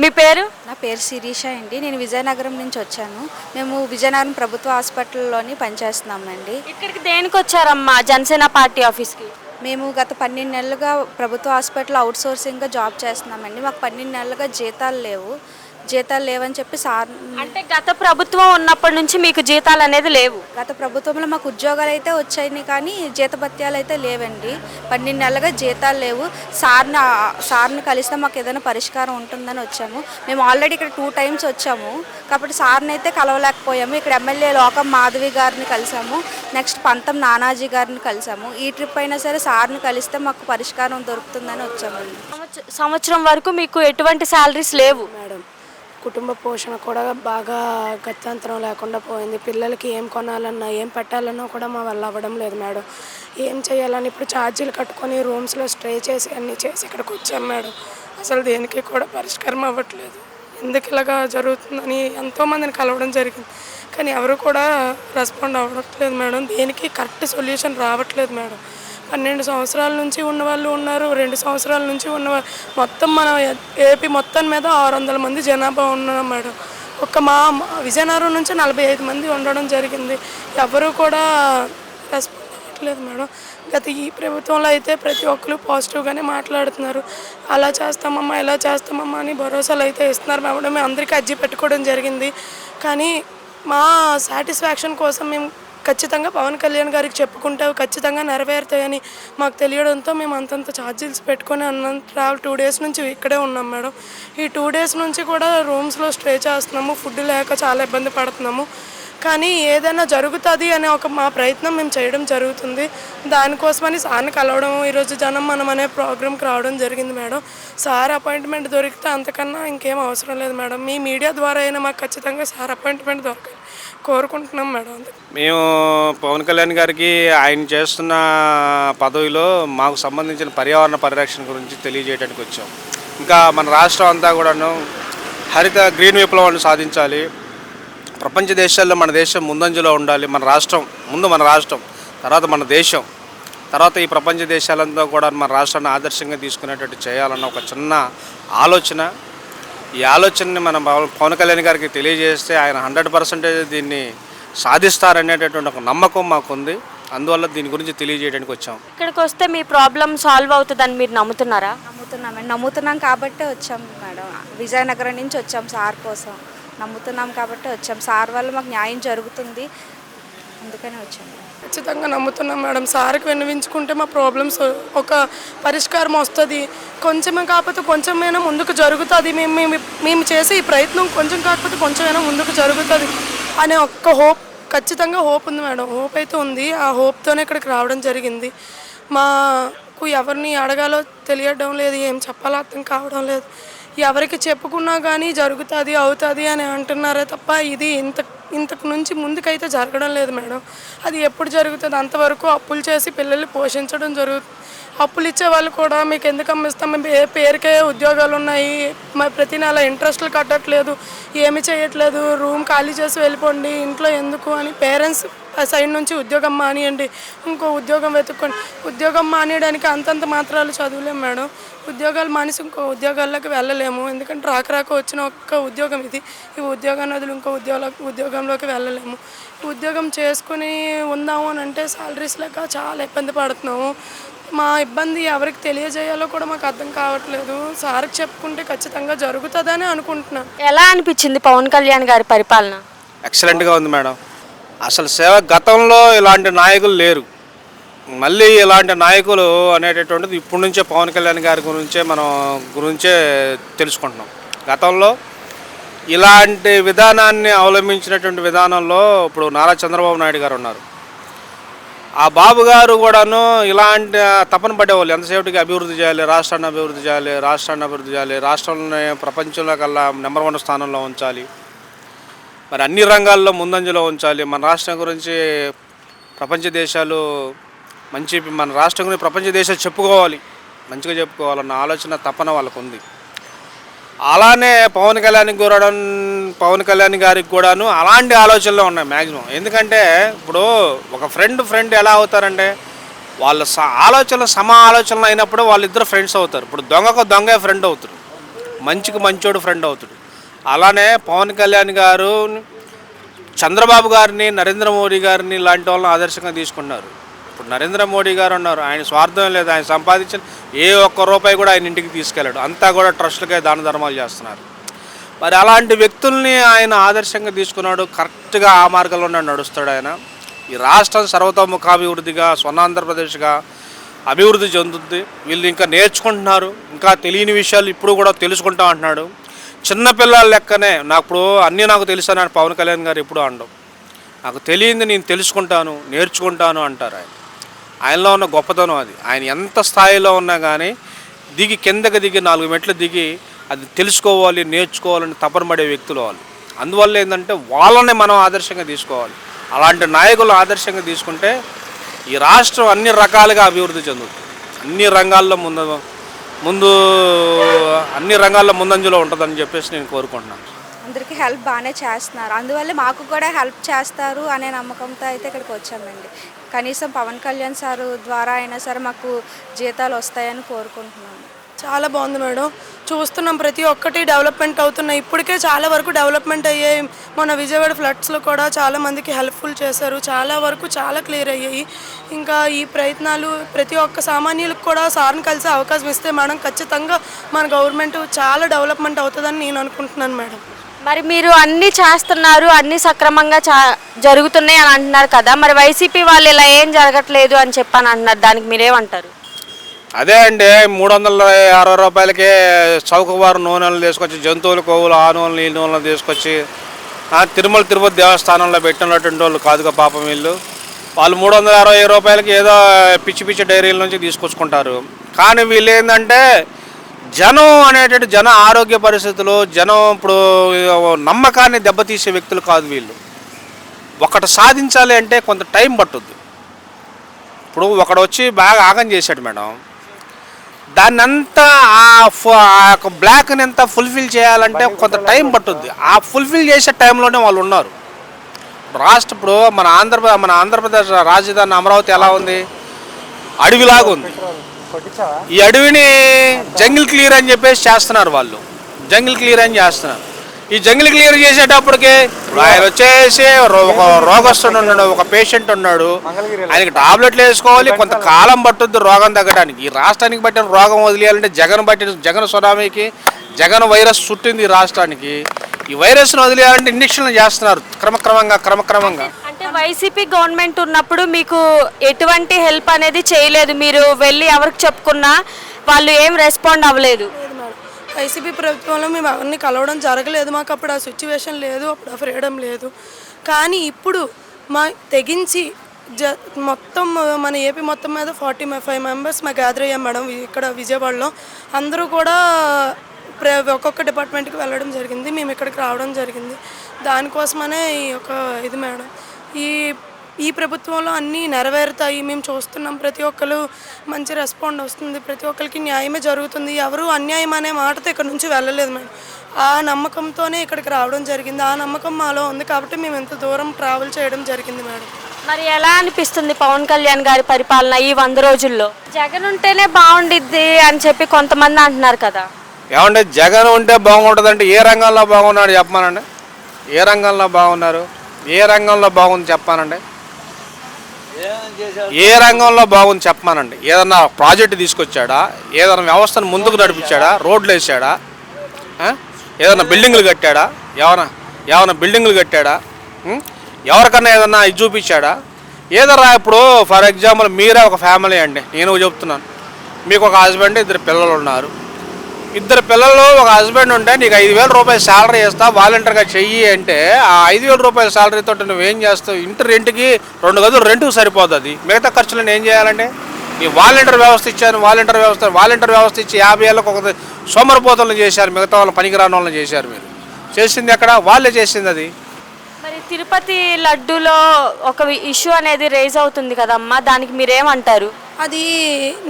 మీ పేరు? నా పేరు శిరీష అండి. నేను విజయనగరం నుంచి వచ్చాను. మేము విజయనగరం ప్రభుత్వ హాస్పిటల్లోని పనిచేస్తున్నామండి. ఇక్కడికి దేనికి వచ్చారమ్మా? జనసేన పార్టీ ఆఫీస్కి. మేము గత పన్నెండు నెలలుగా ప్రభుత్వ హాస్పిటల్ అవుట్ సోర్సింగ్గా జాబ్ చేస్తున్నామండి. మాకు పన్నెండు నెలలుగా జీతాలు లేవు. జీతాలు లేవని చెప్పి సార్ అంటే గత ప్రభుత్వం ఉన్నప్పటి నుంచి మీకు జీతాలు అనేది లేవు. గత ప్రభుత్వంలో మాకు ఉద్యోగాలు అయితే వచ్చాయి కానీ జీతభత్యాలు అయితే లేవండి. పన్నెండు నెలలుగా జీతాలు లేవు. సార్ని సార్ని కలిస్తే మాకు ఏదైనా పరిష్కారం ఉంటుందని వచ్చాము. మేము ఆల్రెడీ ఇక్కడ టూ టైమ్స్ వచ్చాము. కాబట్టి సార్ని అయితే కలవలేకపోయాము. ఇక్కడ ఎమ్మెల్యే లోకం మాధవి గారిని కలిసాము. నెక్స్ట్ పంతం నానాజీ గారిని కలిసాము. ఈ ట్రిప్ అయినా సరే సార్ని కలిస్తే మాకు పరిష్కారం దొరుకుతుందని వచ్చామండి. సంవత్స- సంవత్సరం వరకు మీకు ఎటువంటి శాలరీస్ లేవు. మేడం కుటుంబ పోషణ కూడా బాగా గత్యంతరం లేకుండా పోయింది. పిల్లలకి ఏం కొనాలన్నా ఏం పెట్టాలన్నా కూడా మా వల్ల అవ్వడం లేదు మేడం. ఏం చేయాలని ఇప్పుడు ఛార్జీలు కట్టుకొని రూమ్స్లో స్టే చేసి అన్నీ చేసి ఇక్కడికి వచ్చాం మేడం. అసలు దేనికి కూడా పరిష్కారం అవ్వట్లేదు. ఎందుకు ఇలాగా జరుగుతుందని ఎంతోమందిని కలవడం జరిగింది. కానీ ఎవరు కూడా రెస్పాండ్ అవ్వట్లేదు మేడం. దేనికి కరెక్ట్ సొల్యూషన్ రావట్లేదు మేడం. పన్నెండు సంవత్సరాల నుంచి ఉన్న వాళ్ళు ఉన్నారు రెండు సంవత్సరాల నుంచి ఉన్న మొత్తం మన ఏపీ మొత్తం మీద ఆరు వందల మంది జనాభా ఉన్నాం మేడం. ఒక మా మా విజయనగరం నుంచి నలభై ఐదు మంది ఉండడం జరిగింది. ఎవరు కూడా రెస్పాండ్ అవ్వట్లేదు మేడం. గత ఈ ప్రభుత్వంలో అయితే ప్రతి ఒక్కరు పాజిటివ్గానే మాట్లాడుతున్నారు. అలా చేస్తామమ్మా ఇలా చేస్తామమ్మా అని భరోసాలు అయితే ఇస్తున్నారు మేడం. మేము అందరికీ అర్జీ పెట్టుకోవడం జరిగింది. కానీ మా సాటిస్ఫాక్షన్ కోసం మేము ఖచ్చితంగా పవన్ కళ్యాణ్ గారికి చెప్పుకుంటే ఖచ్చితంగా నెరవేరుతాయని మాకు తెలియడంతో మేము అంతంత ఛార్జీలు పెట్టుకొని అన్న ట్రావెల్ టూ డేస్ నుంచి ఇక్కడే ఉన్నాం మేడం. ఈ టూ డేస్ నుంచి కూడా రూమ్స్లో స్టే చేస్తున్నాము ఫుడ్ లేక చాలా ఇబ్బంది పడుతున్నాము. కానీ ఏదైనా జరుగుతుంది అనే ఒక మా ప్రయత్నం మేము చేయడం జరుగుతుంది. దానికోసమని సార్ని కలవడం ఈరోజు జనం మనం అనే ప్రోగ్రామ్కి రావడం జరిగింది మేడం. సార్ అపాయింట్మెంట్ దొరికితే అంతకన్నా ఇంకేం అవసరం లేదు మేడం. మీ మీడియా ద్వారా అయినా మాకు ఖచ్చితంగా సార్ అపాయింట్మెంట్ దొరకాలి. కోరుకుంటున్నాం మేడం. మేము పవన్ కళ్యాణ్ గారికి ఆయన చేస్తున్న పదవిలో మాకు సంబంధించిన పర్యావరణ పరిరక్షణ గురించి తెలియజేయడానికి వచ్చాం. ఇంకా మన రాష్ట్రం అంతా కూడాను హరిత గ్రీన్ విప్లవాన్ని సాధించాలి. ప్రపంచ దేశాల్లో మన దేశం ముందంజలో ఉండాలి. మన రాష్ట్రం ముందు మన రాష్ట్రం తర్వాత మన దేశం తర్వాత ఈ ప్రపంచ దేశాలంతా కూడా మన రాష్ట్రాన్ని ఆదర్శంగా తీసుకునేటట్టు చేయాలన్న ఒక చిన్న ఆలోచన. ఈ ఆలోచనని మన పవన్ కళ్యాణ్ గారికి తెలియజేస్తే ఆయన హండ్రెడ్ పర్సెంటేజ్ దీన్ని సాధిస్తారనేటటువంటి ఒక నమ్మకం మాకుంది. అందువల్ల దీని గురించి తెలియజేయడానికి వచ్చాం. ఇక్కడికి వస్తే మీ ప్రాబ్లం సాల్వ్ అవుతుందని మీరు నమ్ముతున్నారా? నమ్ముతున్నామండి నమ్ముతున్నాం కాబట్టే వచ్చాం మేడం. విజయనగరం నుంచి వచ్చాం సార్ కోసం. నమ్ముతున్నాం కాబట్టే వచ్చాం. సార్ వల్ల మాకు న్యాయం జరుగుతుంది. అందుకనే వచ్చాం. ఖచ్చితంగా నమ్ముతున్నాం మేడం. సార్కి విన్నవించుకుంటే మా ప్రాబ్లమ్స్ ఒక పరిష్కారం వస్తుంది. కొంచెమే కాకపోతే కొంచెమైనా ముందుకు జరుగుతుంది. మేము మేము మేము చేసే ఈ ప్రయత్నం కొంచెం కాకపోతే కొంచెమైనా ముందుకు జరుగుతుంది అనే ఒక్క హోప్ ఖచ్చితంగా హోప్ ఉంది మేడం. హోప్ అయితే ఉంది. ఆ హోప్తోనే ఇక్కడికి రావడం జరిగింది. మాకు ఎవరిని అడగాలో తెలియడం లేదు. ఏం చెప్పాలో అర్థం కావడం లేదు. ఎవరికి చెప్పుకున్నా కానీ జరుగుతుంది అవుతుంది అని అంటున్నారే తప్ప ఇది ఇంత ఇంతకు నుంచి ముందుకైతే జరగడం లేదు మేడం. అది ఎప్పుడు జరుగుతుంది? అంతవరకు అప్పులు చేసి పిల్లల్ని పోషించడం జరుగుతుంది అప్పులు ఇచ్చే వాళ్ళు కూడా మీకు ఎందుకు అమ్మిస్తాం? మేము ఏ పేరుకే ఉద్యోగాలు ఉన్నాయి. మరి ప్రతి నెల ఇంట్రెస్ట్లు కట్టట్లేదు. ఏమి చేయట్లేదు. రూమ్ ఖాళీ చేసి వెళ్ళిపోండి. ఇంట్లో ఎందుకు అని పేరెంట్స్ సైడ్ నుంచి ఉద్యోగం మానేయండి. ఇంకో ఉద్యోగం వెతుక్కోండి. ఉద్యోగం మానేయడానికి అంతంత మాత్రాలు చదువులేము మేడం. ఉద్యోగాలు మానేసి ఇంకో ఉద్యోగాల్లోకి వెళ్ళలేము. ఎందుకంటే రాక రాక వచ్చిన ఒక్క ఉద్యోగం ఇది. ఈ ఉద్యోగాన్ని వదిలి ఇంకో ఉద్యోగ ఉద్యోగంలోకి వెళ్ళలేము. ఉద్యోగం చేసుకుని ఉందాము అని అంటే సాలరీస్ లేక చాలా ఇబ్బంది పడుతున్నాము. మా ఇబ్బంది ఎవరికి తెలియజేయాలో కూడా మాకు అర్థం కావట్లేదు. సార్కి చెప్పుకుంటే ఖచ్చితంగా జరుగుతుందని అనుకుంటున్నాను ఎలా అనిపించింది పవన్ కళ్యాణ్ గారి పరిపాలన? ఎక్సలెంట్గా ఉంది మేడం. అసలు సేవ గతంలో ఇలాంటి నాయకులు లేరు. మళ్ళీ ఇలాంటి నాయకులు అనేటటువంటిది ఇప్పటి నుంచే పవన్ కళ్యాణ్ గారి గురించే మనం గురించే తెలుసుకుంటున్నాం. గతంలో ఇలాంటి విధానాన్ని అవలంబించినటువంటి విధానంలో ఇప్పుడు నారా చంద్రబాబు నాయుడు గారు ఉన్నారు. ఆ బాబు గారు కూడాను ఇలాంటి తపన పడేవాళ్ళు. ఎంతసేపటికి అభివృద్ధి చేయాలి రాష్ట్రాన్ని అభివృద్ధి చేయాలి రాష్ట్రాన్ని అభివృద్ధి చేయాలి రాష్ట్రాన్ని ప్రపంచంలో కల్లా నెంబర్ వన్ స్థానంలో ఉంచాలి. మరి అన్ని రంగాల్లో ముందంజలో ఉంచాలి. మన రాష్ట్రం గురించి ప్రపంచ దేశాలు మంచి మన రాష్ట్రం గురించి ప్రపంచ దేశాలు చెప్పుకోవాలి. మంచిగా చెప్పుకోవాలన్న ఆలోచన తపన వాళ్ళకు ఉంది అలానే పవన్ కళ్యాణ్ కూడా పవన్ కళ్యాణ్ గారికి కూడాను అలాంటి ఆలోచనలు ఉన్నాయి మ్యాక్సిమం ఎందుకంటే ఇప్పుడు ఒక ఫ్రెండ్ ఫ్రెండ్ ఎలా అవుతారంటే వాళ్ళ స ఆలోచనలు సమ ఆలోచనలు అయినప్పుడు వాళ్ళిద్దరు ఫ్రెండ్స్ అవుతారు. ఇప్పుడు దొంగకు దొంగే ఫ్రెండ్ అవుతాడు. మంచికి మంచోడు ఫ్రెండ్ అవుతాడు. అలానే పవన్ కళ్యాణ్ గారు చంద్రబాబు గారిని నరేంద్ర మోడీ గారిని లాంటి వాళ్ళని ఆదర్శంగా తీసుకున్నారు. ఇప్పుడు నరేంద్ర మోడీ గారు ఉన్నారు ఆయన స్వార్థం లేదు ఆయన సంపాదించిన ఏ ఒక్క రూపాయి కూడా ఆయన ఇంటికి తీసుకెళ్ళాడు. అంతా కూడా ట్రస్టులకే దాన ధర్మాలు చేస్తున్నారు. మరి అలాంటి వ్యక్తుల్ని ఆయన ఆదర్శంగా తీసుకున్నాడు కరెక్ట్గా ఆ మార్గంలోనే నడుస్తాడు ఆయన. ఈ రాష్ట్రం సర్వతోముఖాభివృద్ధిగా స్వర్ణాంధ్రప్రదేశ్గా అభివృద్ధి చెందుద్ది. వీళ్ళు ఇంకా నేర్చుకుంటున్నారు ఇంకా తెలియని విషయాలు ఇప్పుడు కూడా తెలుసుకుంటా అంటున్నాడు. చిన్నపిల్లల లెక్కనే నాకు ఇప్పుడు అన్నీ నాకు తెలుసు అని పవన్ కళ్యాణ్ గారు ఎప్పుడు అండవు నాకు తెలియంది నేను తెలుసుకుంటాను నేర్చుకుంటాను అంటారు ఆయన. ఆయనలో ఉన్న గొప్పతనం అది. ఆయన ఎంత స్థాయిలో ఉన్నా కానీ దిగి కిందకి దిగి నాలుగు మెట్లు దిగి అది తెలుసుకోవాలి నేర్చుకోవాలని తపన పడే వ్యక్తులు వాళ్ళు. అందువల్ల ఏంటంటే వాళ్ళని మనం ఆదర్శంగా తీసుకోవాలి. అలాంటి నాయకులు ఆదర్శంగా తీసుకుంటే ఈ రాష్ట్రం అన్ని రకాలుగా అభివృద్ధి చెందుతుంది. అన్ని రంగాల్లో ముందు ముందు అన్ని రంగాల్లో ముందంజలో ఉంటుందని చెప్పేసి నేను కోరుకుంటున్నాను. అందరికీ హెల్ప్ బాగానే చేస్తున్నారు. అందువల్ల మాకు కూడా హెల్ప్ చేస్తారు అనే నమ్మకంతో అయితే ఇక్కడికి వచ్చామండి. కనీసం పవన్ కళ్యాణ్ సార్ ద్వారా అయినా సరే మాకు జీతాలు వస్తాయని కోరుకుంటున్నాము చాలా బాగుంది మేడం. చూస్తున్నాం ప్రతి ఒక్కటి డెవలప్మెంట్ అవుతున్నాయి. ఇప్పటికే చాలా వరకు డెవలప్మెంట్ అయ్యాయి. మన విజయవాడ ఫ్లడ్స్లో కూడా చాలా మందికి హెల్ప్ఫుల్ చేశారు. చాలా వరకు చాలా క్లియర్ అయ్యాయి. ఇంకా ఈ ప్రయత్నాలు ప్రతి ఒక్క సామాన్యులకు కూడా సార్ని కలిసే అవకాశం ఇస్తే మేడం ఖచ్చితంగా మన గవర్నమెంట్ చాలా డెవలప్మెంట్ అవుతుందని నేను అనుకుంటున్నాను మేడం. మరి మీరు అన్ని చేస్తున్నారు అన్ని సక్రమంగా చా జరుగుతున్నాయి అని అంటున్నారు కదా మరి వైసీపీ వాళ్ళు ఇలా ఏం జరగట్లేదు అని చెప్పని అంటున్నారు దానికి మీరేమంటారు? అదే అండి మూడు వందల అరవై రూపాయలకే చౌకవారు నూనెలు తీసుకొచ్చి జంతువుల కొవ్వులు ఆ నూనెలు ఈ నూనెలు తీసుకొచ్చి తిరుమల తిరుపతి దేవస్థానంలో పెట్టినటువంటి వాళ్ళు కాదుగా పాపం వీళ్ళు. వాళ్ళు మూడు వందల అరవై రూపాయలకి ఏదో పిచ్చి పిచ్చి డైరీల నుంచి తీసుకొచ్చుకుంటారు. కానీ వీళ్ళు ఏంటంటే జనం అనేటువంటి జన ఆరోగ్య పరిస్థితులు జనం ఇప్పుడు నమ్మకాన్ని దెబ్బతీసే వ్యక్తులు కాదు వీళ్ళు. ఒకటి సాధించాలి అంటే కొంత టైం పట్టుద్ది. ఇప్పుడు ఒకడు వచ్చి బాగా ఆగం చేశాడు మేడం. దాన్ని అంతా ఆ బ్లాక్ని అంతా ఫుల్ఫిల్ చేయాలంటే కొంత టైం పట్టుద్ది. ఆ ఫుల్ఫిల్ చేసే టైంలోనే వాళ్ళు ఉన్నారు. రాష్ట్ర ఇప్పుడు మన ఆంధ్రప్రదేశ్ మన ఆంధ్రప్రదేశ్ రాజధాని అమరావతి ఎలా ఉంది? అడవిలాగా ఉంది. ఈ అడవిని జంగిల్ క్లియర్ అని చెప్పేసి చేస్తున్నారు వాళ్ళు. జంగిల్ క్లియర్ అని చేస్తున్నారు. ఈ జంగిల్ క్లియర్ చేసేటప్పటికి ఆయన వచ్చేసి ఒక రోగస్తుడు ఉన్నాడు ఒక పేషెంట్ ఉన్నాడు. ఆయనకి టాబ్లెట్లు వేసుకోవాలి కొంత కాలం పట్టుద్ది రోగం తగ్గడానికి. ఈ రాష్ట్రానికి పట్టిన రోగం వదిలేయాలంటే జగన్ పట్టిన జగన్ సునామీకి జగన్ వైరస్ చుట్టింది ఈ రాష్ట్రానికి. ఈ వైరస్ను వదిలేయాలంటే ఇంజక్షన్లు చేస్తున్నారు. క్రమక్రమంగా క్రమక్రమంగా. వైసీపీ గవర్నమెంట్ ఉన్నప్పుడు మీకు ఎటువంటి హెల్ప్ అనేది చేయలేదు? మీరు వెళ్ళి ఎవరికి చెప్పుకున్నా వాళ్ళు ఏం రెస్పాండ్ అవ్వలేదు. వైసీపీ ప్రభుత్వంలో మేము ఎవరిని కలవడం జరగలేదు. మాకు అప్పుడు ఆ సిచ్యువేషన్ లేదు. అప్పుడు ఆ ఫ్రీడమ్ లేదు. కానీ ఇప్పుడు మా తెగించి జ మొత్తం మన ఏపీ మొత్తం మీద ఫార్టీ ఫైవ్ మెంబర్స్ మా గ్యాదర్ అయ్యాం మేడం. ఇక్కడ విజయవాడలో. అందరూ కూడా ప్ర ఒక్కొక్క డిపార్ట్మెంట్కి వెళ్ళడం జరిగింది. మేము ఇక్కడికి రావడం జరిగింది. దానికోసమనే ఈ యొక్క ఇది మేడం. ఈ ఈ ప్రభుత్వంలో అన్నీ నెరవేరుతాయి. మేము చూస్తున్నాం ప్రతి ఒక్కరు మంచి రెస్పాండ్ వస్తుంది. ప్రతి ఒక్కరికి న్యాయమే జరుగుతుంది. ఎవరు అన్యాయం అనే మాటతో ఇక్కడ నుంచి వెళ్ళలేదు మేడం. ఆ నమ్మకంతోనే ఇక్కడికి రావడం జరిగింది. ఆ నమ్మకం మాలో ఉంది కాబట్టి మేము ఇంత దూరం ట్రావెల్ చేయడం జరిగింది మేడం. మరి ఎలా అనిపిస్తుంది పవన్ కళ్యాణ్ గారి పరిపాలన ఈ వంద రోజుల్లో? జగన్ ఉంటేనే బాగుండిద్ది అని చెప్పి కొంతమంది అంటున్నారు కదా. ఏమంటే జగన్ ఉంటే బాగుంటుందంటే ఏ రంగంలో బాగున్నాడు చెప్పమానండి? ఏ రంగంలో బాగున్నారు? ఏ రంగంలో బాగుంది చెప్పానండి? ఏ రంగంలో బాగుంది చెప్పమానండి ఏదన్నా ప్రాజెక్ట్ తీసుకొచ్చాడా? ఏదైనా వ్యవస్థను ముందుకు నడిపించాడా? రోడ్లు వేసాడా? ఏదైనా బిల్డింగ్లు కట్టాడా? ఏమైనా ఏమైనా బిల్డింగ్లు కట్టాడా? ఎవరికన్నా ఏదన్నా ఇది చూపించాడా? ఏదన్నా ఇప్పుడు ఫర్ ఎగ్జాంపుల్ మీరే ఒక ఫ్యామిలీ అండి. నేను చెప్తున్నాను. మీకు ఒక హస్బెండ్ ఇద్దరు పిల్లలు ఉన్నారు. ఇద్దరు పిల్లలు ఒక హస్బెండ్ ఉంటే నీకు ఐదు వేల రూపాయలు శాలరీ ఇస్తా వాలంటీర్గా చెయ్యి అంటే ఆ ఐదు వేల రూపాయల శాలరీతో నువ్వేం చేస్తావు? ఇంటి రెంట్కి రెండు గదులు రెంట్కి సరిపోతుంది. మిగతా ఖర్చులను ఏం చేయాలంటే ఈ వాలంటీర్ వ్యవస్థ ఇచ్చాను వాలంటీర్ వ్యవస్థ వాలంటీర్ వ్యవస్థ ఇచ్చి యాభై ఏళ్ళకి ఒక సోమరపోతలను చేశారు మిగతా వాళ్ళు పనికిరాని వాళ్ళని చేశారు మీరు. చేసింది ఎక్కడ? వాళ్ళే చేసింది అది. మరి తిరుపతి లడ్డూలో ఒక ఇష్యూ అనేది రేజ్ అవుతుంది కదమ్మా? దానికి మీరేమంటారు? అది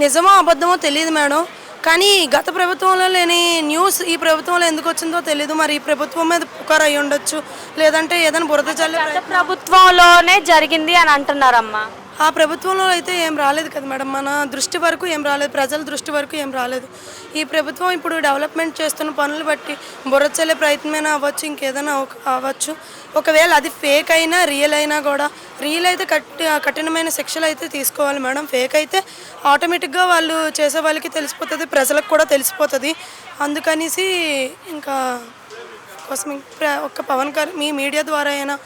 నిజమో అబద్ధమో తెలియదు మేడం. కానీ గత ప్రభుత్వంలో లేని న్యూస్ ఈ ప్రభుత్వంలో ఎందుకు వచ్చిందో తెలియదు మరి ఈ ప్రభుత్వం మీద పుకార్ అయి ఉండొచ్చు లేదంటే ఏదైనా బురద చల్లి ప్రభుత్వంలోనే జరిగింది అని అంటున్నారమ్మా. ఆ ప్రభుత్వంలో అయితే ఏం రాలేదు కదా మేడం. మన దృష్టి వరకు ఏం రాలేదు ప్రజల దృష్టి వరకు ఏం రాలేదు. ఈ ప్రభుత్వం ఇప్పుడు డెవలప్మెంట్ చేస్తున్న పనులు బట్టి బుర్రచల్లే ప్రయత్నమైనా అవ్వచ్చు ఇంకేదైనా అవ్వచ్చు. ఒకవేళ అది ఫేక్ అయినా రియల్ అయినా కూడా రియల్ అయితే కట్టి కఠినమైన శిక్షలు అయితే తీసుకోవాలి మేడం. ఫేక్ అయితే ఆటోమేటిక్గా వాళ్ళు చేసే వాళ్ళకి తెలిసిపోతుంది ప్రజలకు కూడా తెలిసిపోతుంది. అందుకనేసి ఇంకా కోసం ప్ర- ఒక్క పవన్ కళ్యాణ్ మీ మీడియా ద్వారా అయినా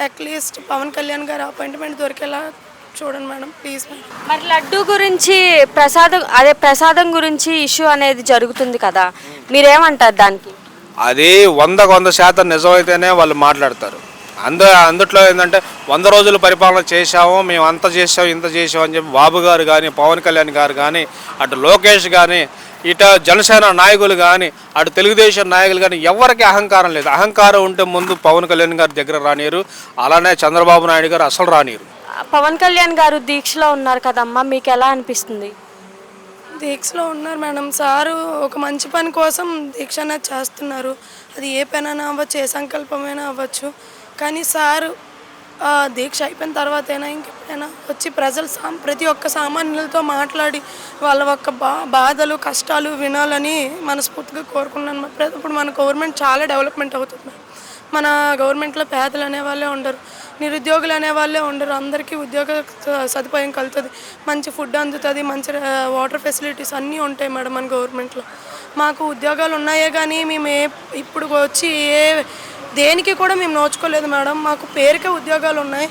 అట్లీస్ట్ పవన్ కళ్యాణ్ గారి అపాయింట్మెంట్ దొరికేలా చూడండి మేడం ప్లీజ్ మేడం. మరి లడ్డు గురించి ప్రసాదం అదే ప్రసాదం గురించి ఇష్యూ అనేది జరుగుతుంది కదా మీరేమంటారు దానికి? అది వందకు వంద శాతం నిజమైతేనే వాళ్ళు మాట్లాడతారు. అందు అందుట్లో ఏంటంటే వంద రోజులు పరిపాలన చేశాము మేము అంత చేసాం ఇంత చేసాం అని చెప్పి బాబు గారు కానీ పవన్ కళ్యాణ్ గారు కానీ అటు లోకేష్ కానీ ఇట జనసేన నాయకులు కానీ అటు తెలుగుదేశం నాయకులు కానీ ఎవరికి అహంకారం లేదు. అహంకారం ఉంటే ముందు పవన్ కళ్యాణ్ గారి దగ్గర రానియరు అలానే చంద్రబాబు నాయుడు గారు అసలు రానియరు. పవన్ కళ్యాణ్ గారు దీక్షలో ఉన్నారు కదమ్మా మీకు ఎలా అనిపిస్తుంది? దీక్షలో ఉన్నారు మేడం. సారు ఒక మంచి పని కోసం దీక్ష అనేది చేస్తున్నారు. అది ఏ పనైనా అవ్వచ్చు ఏ సంకల్పమైనా అవ్వచ్చు. కానీ సారు దీక్ష అయిపోయిన తర్వాత అయినా ఇంకెప్పుడైనా వచ్చి ప్రజలు సా ప్రతి ఒక్క సామాన్యులతో మాట్లాడి వాళ్ళ ఒక్క బా బాధలు కష్టాలు వినాలని మనస్ఫూర్తిగా కోరుకున్నాను ఇప్పుడు మన గవర్నమెంట్ చాలా డెవలప్మెంట్ అవుతుంది మన గవర్నమెంట్లో పేదలు అనే వాళ్ళే ఉండరు. నిరుద్యోగులు అనేవాళ్ళే ఉండరు. అందరికీ ఉద్యోగ స- సదుపాయం కలుగుతుంది. మంచి ఫుడ్ అందుతుంది మంచి వాటర్ ఫెసిలిటీస్ అన్నీ ఉంటాయి మేడం మన గవర్నమెంట్లో. మాకు ఉద్యోగాలు ఉన్నాయే కానీ మేము ఏ ఇప్పుడు వచ్చి ఏ దేనికి కూడా మేము నోచుకోలేదు మేడం. మాకు పేరుకే ఉద్యోగాలు ఉన్నాయి.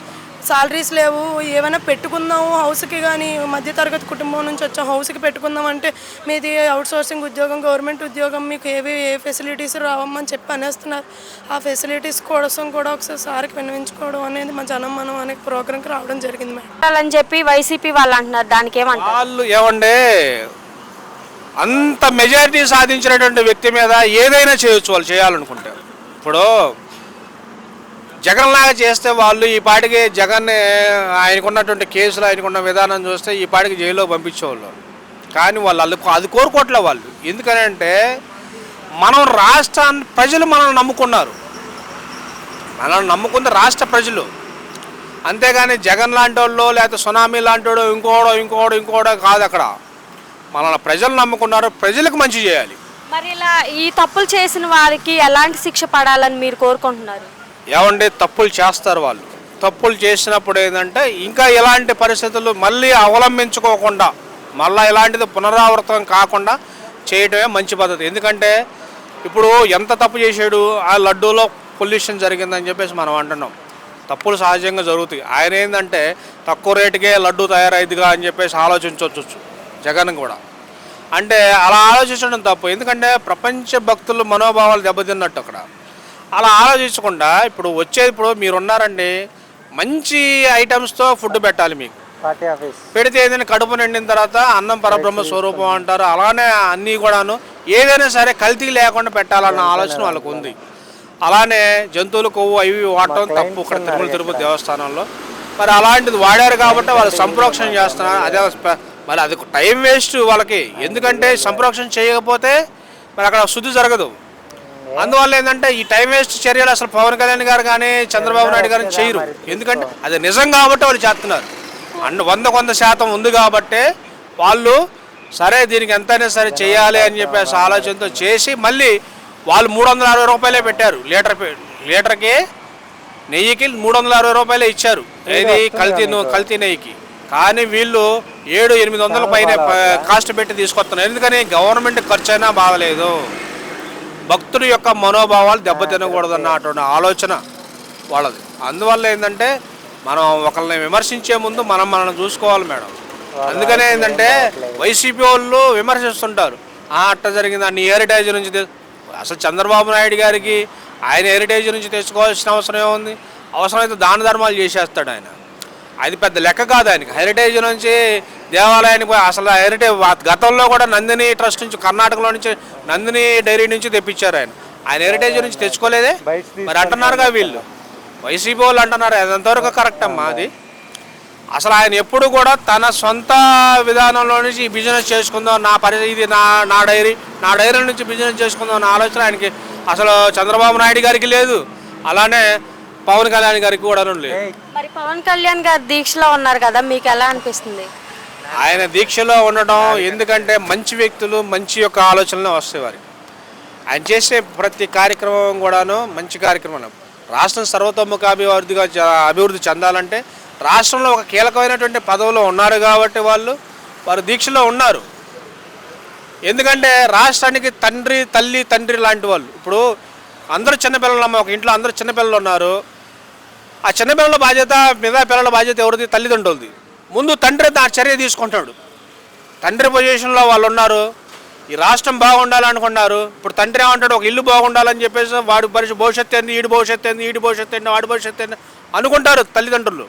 సాలరీస్ లేవు ఏమైనా పెట్టుకుందాము హౌస్కి కానీ మధ్యతరగతి కుటుంబం నుంచి వచ్చాం హౌస్కి పెట్టుకుందాం అంటే మీది అవుట్ సోర్సింగ్ ఉద్యోగం గవర్నమెంట్ ఉద్యోగం మీకు ఏవి ఏ ఫెసిలిటీస్ రావమ్మని చెప్పి అనేస్తున్నారు. ఆ ఫెసిలిటీస్ కోసం కూడా ఒకసారి సార్కి విన్నవించుకోవడం అనేది మా జనం మనం అనే ప్రోగ్రామ్కి రావడం జరిగింది మేడం. అని చెప్పి వైసీపీ వాళ్ళు అంటున్నారు. దానికి ఏమంటారు వాళ్ళు ఏమండే అంత మెజారిటీ సాధించినటువంటి వ్యక్తి మీద ఏదైనా చేయొచ్చు వాళ్ళు చేయాలనుకుంటే. ఇప్పుడు జగన్ లాగా చేస్తే వాళ్ళు ఈ పాటికి జగన్ ఆయనకున్నటువంటి కేసులు ఆయనకున్న విధానం చూస్తే ఈ పాటికి జైల్లో పంపించేవాళ్ళు. కానీ వాళ్ళు అల్లు అది కోరుకోవట్లే వాళ్ళు. ఎందుకనంటే మనం రాష్ట్రాన్ని ప్రజలు మనల్ని నమ్ముకున్నారు. మనల్ని నమ్ముకుంది రాష్ట్ర ప్రజలు. అంతేగాని జగన్ లాంటి వాళ్ళు లేకపోతే సునామీ లాంటి వాడు ఇంకోడో ఇంకోడో ఇంకోడో కాదు అక్కడ. మనల్ని ప్రజలు నమ్ముకున్నారు ప్రజలకు మంచి చేయాలి. మరి ఇలా ఈ తప్పులు చేసిన వారికి ఎలాంటి శిక్ష పడాలని మీరు కోరుకుంటున్నారు? ఏమంటే తప్పులు చేస్తారు వాళ్ళు? తప్పులు చేసినప్పుడు ఏంటంటే ఇంకా ఇలాంటి పరిస్థితులు మళ్ళీ అవలంబించుకోకుండా మళ్ళీ ఇలాంటిది పునరావృతం కాకుండా చేయటమే మంచి పద్ధతి. ఎందుకంటే ఇప్పుడు ఎంత తప్పు చేశాడు ఆ లడ్డూలో పొల్యూషన్ జరిగిందని చెప్పేసి మనం అంటున్నాం. తప్పులు సహజంగా జరుగుతాయి. ఆయన ఏంటంటే తక్కువ రేటుకే లడ్డు తయారైద్దిగా అని చెప్పేసి ఆలోచించవచ్చు జగన్ కూడా. అంటే అలా ఆలోచించడం తప్పు. ఎందుకంటే ప్రపంచ భక్తులు మనోభావాలు దెబ్బతిన్నట్టు అక్కడ. అలా ఆలోచించకుండా ఇప్పుడు వచ్చేది ఇప్పుడు మీరు ఉన్నారండి మంచి ఐటమ్స్తో ఫుడ్ పెట్టాలి మీకు. పెడితే ఏదైనా కడుపు నిండిన తర్వాత అన్నం పరబ్రహ్మ స్వరూపం అంటారు అలానే అన్నీ కూడాను. ఏదైనా సరే కల్తీ లేకుండా పెట్టాలన్న ఆలోచన వాళ్ళకు ఉంది. అలానే జంతువుల కొవ్వు అవి వాడటం తప్పు ఇక్కడ తిరుమల తిరుపతి దేవస్థానంలో. మరి అలాంటిది వాడారు కాబట్టి వాళ్ళు సంప్రోక్షణ చేస్తున్నారు. అదే మరి అది టైం వేస్ట్ వాళ్ళకి. ఎందుకంటే సంప్రోక్షణ చేయకపోతే మరి అక్కడ శుద్ధి జరగదు. అందువల్ల ఏంటంటే ఈ టైం వేస్ట్ చర్యలు అసలు పవన్ కళ్యాణ్ గారు కానీ చంద్రబాబు నాయుడు గారు చేయరు. ఎందుకంటే అది నిజం కాబట్టి వాళ్ళు చేస్తున్నారు. అండ్ వంద కొంత శాతం ఉంది కాబట్టే వాళ్ళు సరే దీనికి ఎంతైనా సరే చేయాలి అని చెప్పేసి ఆలోచనతో చేసి మళ్ళీ వాళ్ళు మూడు వందల అరవై రూపాయలే పెట్టారు. లీటర్ లీటర్కి నెయ్యికి మూడు వందల అరవై రూపాయలే ఇచ్చారు. ఏది కల్తీ కల్తీ నెయ్యికి. కానీ వీళ్ళు ఏడు ఎనిమిది వందల పైన కాస్ట్ పెట్టి తీసుకొస్తున్నారు. ఎందుకని? గవర్నమెంట్ ఖర్చు అయినా బాగలేదు. భక్తుల యొక్క మనోభావాలు దెబ్బతినకూడదన్న అటువంటి ఆలోచన వాళ్ళది. అందువల్ల ఏంటంటే మనం ఒకరిని విమర్శించే ముందు మనం మనం చూసుకోవాలి మేడం. అందుకనే ఏంటంటే వైసీపీ వాళ్ళు విమర్శిస్తుంటారు. "ఆ, అట్ట జరిగింది అన్ని హెరిటేజ్ నుంచి అసలు చంద్రబాబు నాయుడు గారికి ఆయన హెరిటేజ్ నుంచి తెచ్చుకోవాల్సిన అవసరం ఏముంది? అవసరమైతే దాన ధర్మాలు చేసేస్తాడు ఆయన. అది పెద్ద లెక్క కాదు ఆయనకి. హెరిటేజ్ నుంచి దేవాలయానికి పోయి అసలు హెరిటేజ్ గతంలో కూడా నందిని ట్రస్ట్ నుంచి కర్ణాటకలో నుంచి నందిని డైరీ నుంచి తెప్పించారు ఆయన. ఆయన హెరిటేజ్ నుంచి తెచ్చుకోలేదే. మరి అంటున్నారుగా వీళ్ళు. వైసీపీ వాళ్ళు అంటున్నారు ఎంతవరకు కరెక్ట్ అమ్మా అది? అసలు ఆయన ఎప్పుడు కూడా తన సొంత విధానంలో నుంచి ఈ బిజినెస్ చేసుకుందాం నా పరి ఇది నా నా డైరీ నా డైరీ నుంచి బిజినెస్ చేసుకుందాం అన్న ఆలోచన ఆయనకి అసలు చంద్రబాబు నాయుడు గారికి లేదు. అలానే పవన్ కళ్యాణ్ గారికి కూడా లేదు. మరి పవన్ కళ్యాణ్ గారు దీక్షలో ఉన్నారు కదా మీకు ఎలా అనిపిస్తుంది? ఆయన దీక్షలో ఉండడం ఎందుకంటే మంచి వ్యక్తులు మంచి యొక్క ఆలోచనలు వస్తాయి వారికి. ఆయన చేసే ప్రతి కార్యక్రమం కూడాను మంచి కార్యక్రమం. రాష్ట్రం సర్వతోముఖాభివృద్ధిగా జ- అభివృద్ధి చెందాలంటే రాష్ట్రంలో ఒక కీలకమైనటువంటి పదవిలో ఉన్నారు కాబట్టి వాళ్ళు వారు దీక్షలో ఉన్నారు. ఎందుకంటే రాష్ట్రానికి తండ్రి తల్లి తండ్రి లాంటి వాళ్ళు. ఇప్పుడు అందరూ చిన్నపిల్లలు అమ్మ ఒక ఇంట్లో అందరూ చిన్నపిల్లలు ఉన్నారు. ఆ చిన్నపిల్లల బాధ్యత మిగతా పిల్లల బాధ్యత ఎవరిది? తల్లిదండ్రులది. ముందు తండ్రి ఆ చర్య తీసుకుంటాడు. తండ్రి పొజిషన్లో వాళ్ళు ఉన్నారు. ఈ రాష్ట్రం బాగుండాలనుకున్నారు. ఇప్పుడు తండ్రి ఏమంటాడు? ఒక ఇల్లు బాగుండాలని చెప్పేసి వాడి పరిస్థితి భవిష్యత్తు ఏంది ఈడి భవిష్యత్తు ఏంది ఈడి భవిష్యత్తు ఏంది వాడి భవిష్యత్తు ఏంది అనుకుంటారు తల్లిదండ్రులు.